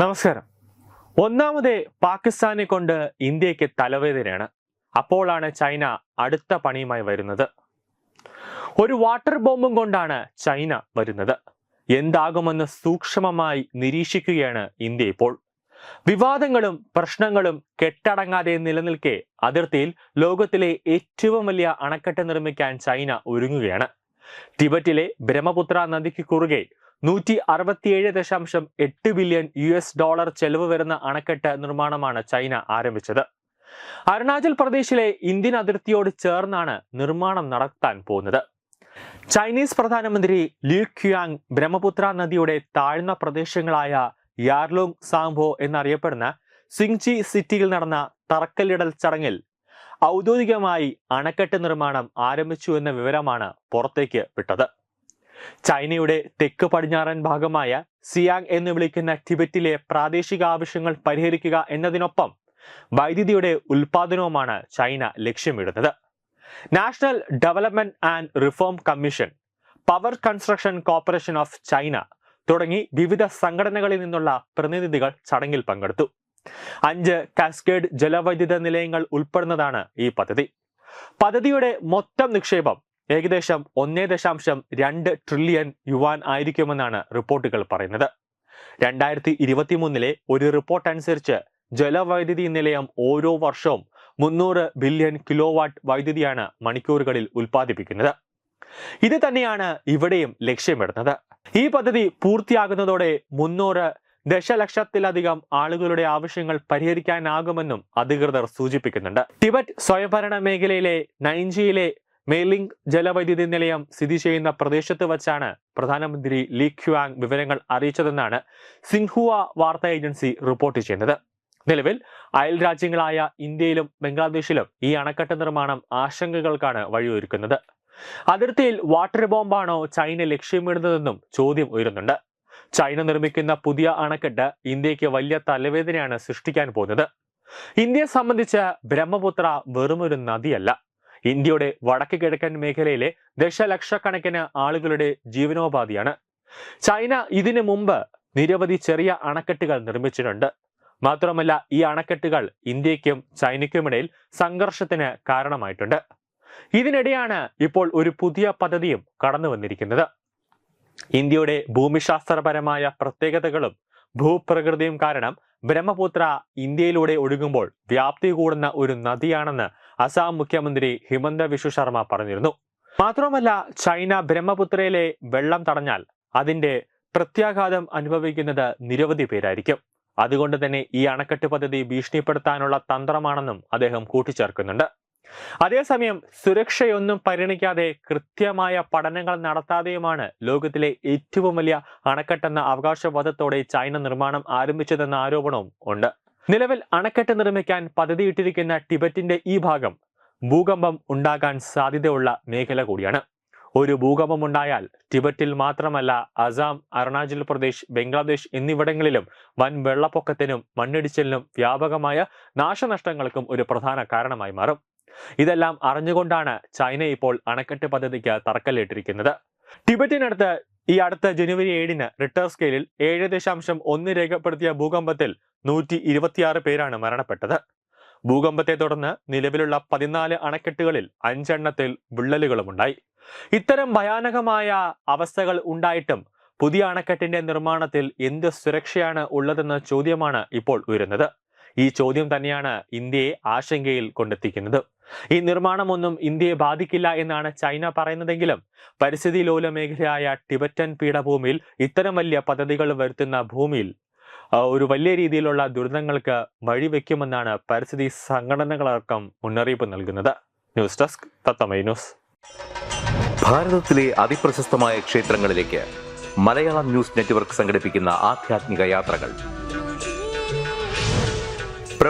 നമസ്കാരം. ഒന്നാമതേ പാകിസ്ഥാനെ കൊണ്ട് ഇന്ത്യയ്ക്ക് തലവേദനയാണ്. അപ്പോഴാണ് ചൈന അടുത്ത പണിയുമായി വരുന്നത്. ഒരു വാട്ടർ ബോംബും കൊണ്ടാണ് ചൈന വരുന്നത്. എന്താകുമെന്ന് സൂക്ഷ്മമായി നിരീക്ഷിക്കുകയാണ് ഇന്ത്യ ഇപ്പോൾ. വിവാദങ്ങളും പ്രശ്നങ്ങളും കെട്ടടങ്ങാതെ നിലനിൽക്കെ അതിർത്തിയിൽ ലോകത്തിലെ ഏറ്റവും വലിയ അണക്കെട്ട് നിർമ്മിക്കാൻ ചൈന ഒരുങ്ങുകയാണ്. ടിബറ്റിലെ ബ്രഹ്മപുത്ര നദിക്ക് കുറുകെ നൂറ്റി അറുപത്തിയേഴ് ദശാംശം എട്ട് ബില്യൺ യു എസ് ഡോളർ ചെലവ് വരുന്ന അണക്കെട്ട് നിർമ്മാണമാണ് ചൈന ആരംഭിച്ചത്. അരുണാചൽ പ്രദേശിലെ ഇന്ത്യൻ അതിർത്തിയോട് ചേർന്നാണ് നിർമ്മാണം നടത്താൻ പോകുന്നത്. ചൈനീസ് പ്രധാനമന്ത്രി ലീ ക്യുയാങ് ബ്രഹ്മപുത്ര നദിയുടെ താഴ്ന്ന പ്രദേശങ്ങളായ യാർലോങ് സാംബോ എന്നറിയപ്പെടുന്ന സിങ്ചി സിറ്റിയിൽ നടന്ന തറക്കല്ലിടൽ ചടങ്ങിൽ ഔദ്യോഗികമായി അണക്കെട്ട് നിർമ്മാണം ആരംഭിച്ചു എന്ന വിവരമാണ് പുറത്തേക്ക് വിട്ടത്. ചൈനയുടെ തെക്ക് പടിഞ്ഞാറൻ ഭാഗമായ സിയാങ് എന്ന് വിളിക്കുന്ന ടിബറ്റിലെ പ്രാദേശിക ആവശ്യങ്ങൾ പരിഹരിക്കുക എന്നതിനൊപ്പം വൈദ്യുതിയുടെ ഉൽപാദനവുമാണ് ചൈന ലക്ഷ്യമിടുന്നത്. National development and reform commission power construction corporation of China തുടങ്ങി വിവിധ സംഘടനകളിൽ നിന്നുള്ള പ്രതിനിധികൾ ചടങ്ങിൽ പങ്കെടുത്തു. അഞ്ച് കാസ്കേഡ് ജലവൈദ്യുത നിലയങ്ങൾ ഉൾപ്പെടുന്നതാണ് ഈ പദ്ധതി. പദ്ധതിയുടെ മൊത്തം നിക്ഷേപം ഏകദേശം ഒന്നേ ദശാംശം രണ്ട് ട്രില്യൺ യുവാൻ ആയിരിക്കുമെന്നാണ് റിപ്പോർട്ടുകൾ പറയുന്നത്. രണ്ടായിരത്തി ഇരുപത്തിമൂന്നിലെ ഒരു റിപ്പോർട്ട് അനുസരിച്ച് ജലവൈദ്യുതി നിലയം ഓരോ വർഷവും മുന്നൂറ് ബില്യൺ കിലോ വാട്ട് വൈദ്യുതിയാണ് മണിക്കൂറുകളിൽ ഉൽപ്പാദിപ്പിക്കുന്നത്. ഇത് തന്നെയാണ് ഇവിടെയും ലക്ഷ്യമിടുന്നത്. ഈ പദ്ധതി പൂർത്തിയാകുന്നതോടെ മുന്നൂറ് ദശലക്ഷത്തിലധികം ആളുകളുടെ ആവശ്യങ്ങൾ പരിഹരിക്കാനാകുമെന്നും അധികൃതർ സൂചിപ്പിക്കുന്നുണ്ട്. ടിബറ്റ് സ്വയംഭരണ മേഖലയിലെ നൈൻജിയിലെ മേലിംഗ് ജലവൈദ്യുതി നിലയം സ്ഥിതി ചെയ്യുന്ന പ്രദേശത്ത് വച്ചാണ് പ്രധാനമന്ത്രി ലീ ക്യുവാങ് വിവരങ്ങൾ അറിയിച്ചതെന്നാണ് സിൻഹുവ വാർത്താ ഏജൻസി റിപ്പോർട്ട് ചെയ്യുന്നത്. നിലവിൽ അയൽ രാജ്യങ്ങളായ ഇന്ത്യയിലും ബംഗ്ലാദേശിലും ഈ അണക്കെട്ട് നിർമ്മാണം ആശങ്കകൾക്കാണ് വഴിയൊരുക്കുന്നത്. അതിർത്തിയിൽ വാട്ടർ ബോംബാണോ ചൈന ലക്ഷ്യമിടുന്നതെന്നും ചോദ്യം ഉയരുന്നുണ്ട്. ചൈന നിർമ്മിക്കുന്ന പുതിയ അണക്കെട്ട് ഇന്ത്യയ്ക്ക് വലിയ തലവേദനയാണ് സൃഷ്ടിക്കാൻ പോകുന്നത്. ഇന്ത്യയെ സംബന്ധിച്ച് ബ്രഹ്മപുത്ര വെറുമൊരു നദിയല്ല. ഇന്ത്യയുടെ വടക്ക് കിഴക്കൻ മേഖലയിലെ ദശലക്ഷക്കണക്കിന് ആളുകളുടെ ജീവനോപാധിയാണ്. ചൈന ഇതിനു മുമ്പ് നിരവധി ചെറിയ അണക്കെട്ടുകൾ നിർമ്മിച്ചിട്ടുണ്ട്. മാത്രമല്ല ഈ അണക്കെട്ടുകൾ ഇന്ത്യക്കും ചൈനയ്ക്കുമിടയിൽ സംഘർഷത്തിന് കാരണമായിട്ടുണ്ട്. ഇതിനിടെയാണ് ഇപ്പോൾ ഒരു പുതിയ പദ്ധതിയും കടന്നു വന്നിരിക്കുന്നത്. ഇന്ത്യയുടെ ഭൂമിശാസ്ത്രപരമായ പ്രത്യേകതകളും ഭൂപ്രകൃതിയും കാരണം ബ്രഹ്മപുത്ര ഇന്ത്യയിലൂടെ ഒഴുകുമ്പോൾ വ്യാപ്തി കൂടുന്ന ഒരു നദിയാണെന്ന് അസാം മുഖ്യമന്ത്രി ഹിമന്ത വിശ്വ ശർമ്മ പറഞ്ഞിരുന്നു. മാത്രമല്ല ചൈന ബ്രഹ്മപുത്രയിലെ വെള്ളം തടഞ്ഞാൽ അതിന്റെ പ്രത്യാഘാതം അനുഭവിക്കുന്നത് നിരവധി പേരായിരിക്കും. അതുകൊണ്ട് തന്നെ ഈ അണക്കെട്ട് പദ്ധതി ഭീഷണിപ്പെടുത്താനുള്ള തന്ത്രമാണെന്നും അദ്ദേഹം കൂട്ടിച്ചേർക്കുന്നുണ്ട്. അതേസമയം സുരക്ഷയൊന്നും പരിഗണിക്കാതെ കൃത്യമായ പഠനങ്ങൾ നടത്താതെയുമാണ് ലോകത്തിലെ ഏറ്റവും വലിയ അണക്കെട്ടെന്ന അവകാശവാദത്തോടെ ചൈന നിർമ്മാണം ആരംഭിച്ചതെന്ന ആരോപണവും ഉണ്ട്. നിലവിൽ അണക്കെട്ട് നിർമ്മിക്കാൻ പദ്ധതിയിട്ടിരിക്കുന്ന ടിബറ്റിന്റെ ഈ ഭാഗം ഭൂകമ്പം ഉണ്ടാകാൻ സാധ്യതയുള്ള മേഖല കൂടിയാണ്. ഒരു ഭൂകമ്പം ഉണ്ടായാൽ ടിബറ്റിൽ മാത്രമല്ല അസാം അരുണാചൽ പ്രദേശ് ബംഗ്ലാദേശ് എന്നിവിടങ്ങളിലും വൻ വെള്ളപ്പൊക്കത്തിനും മണ്ണിടിച്ചിലിനും വ്യാപകമായ നാശനഷ്ടങ്ങൾക്കും ഒരു പ്രധാന കാരണമായി മാറും. ഇതെല്ലാം അറിഞ്ഞുകൊണ്ടാണ് ചൈന ഇപ്പോൾ അണക്കെട്ട് പദ്ധതിക്ക് തറക്കല്ലിട്ടിരിക്കുന്നത്. ടിബറ്റിനടുത്ത് ഈ അടുത്ത ജനുവരി ഏഴിന് റിട്ടർ സ്കെയിലിൽ ഏഴ് ദശാംശം ഒന്ന് രേഖപ്പെടുത്തിയ ഭൂകമ്പത്തിൽ നൂറ്റി ഇരുപത്തിയാറ് പേരാണ് മരണപ്പെട്ടത്. ഭൂകമ്പത്തെ തുടർന്ന് നിലവിലുള്ള പതിനാല് അണക്കെട്ടുകളിൽ അഞ്ചെണ്ണത്തിൽ വിള്ളലുകളുമുണ്ടായി. ഇത്തരം ഭയാനകമായ അവസ്ഥകൾ ഉണ്ടായിട്ടും പുതിയ അണക്കെട്ടിന്റെ നിർമ്മാണത്തിൽ എന്ത് സുരക്ഷയാണ് ഉള്ളതെന്ന ചോദ്യമാണ് ഇപ്പോൾ ഉയരുന്നത്. ഈ ചോദ്യം തന്നെയാണ് ഇന്ത്യയെ ആശങ്കയിൽ കൊണ്ടെത്തിക്കുന്നത്. ഈ നിർമ്മാണമൊന്നും ഇന്ത്യയെ ബാധിക്കില്ല എന്നാണ് ചൈന പറയുന്നതെങ്കിലും പരിസ്ഥിതി ലോല മേഖലയായ ടിബറ്റൻ പീഠഭൂമിയിൽ ഇത്തരം വലിയ പദ്ധതികൾ വരുത്തുന്ന ഭൂമിയിൽ ഒരു വലിയ രീതിയിലുള്ള ദുരിതങ്ങൾക്ക് വഴിവെക്കുമെന്നാണ് പരിസ്ഥിതി സംഘടനകളടക്കം മുന്നറിയിപ്പ് നൽകുന്നത്. ന്യൂസ് ഡെസ്ക് തത്തമൈ ന്യൂസ്. ഭാരതത്തിലെ അതിപ്രശസ്തമായ ക്ഷേത്രങ്ങളിലേക്ക് മലയാളം ന്യൂസ് നെറ്റ്വർക്ക് സംഘടിപ്പിക്കുന്ന ആധ്യാത്മിക യാത്രകൾ.